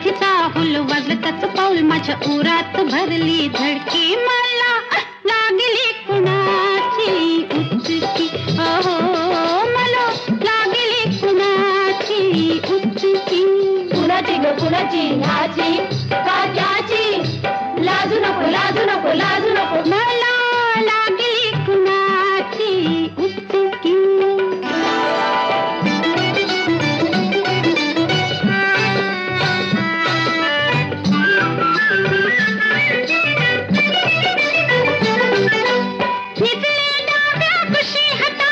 माझीचा हुल वाजतच पाऊल माझ्या उरात भरली धडकी. मला लागली कुणाची उचकी. हो मला लागली कुणाची उचकी. कुणाची ग कुणाची ह्याची काट्याची लाजू नको लाजू नको लाजू नको खुशी हटा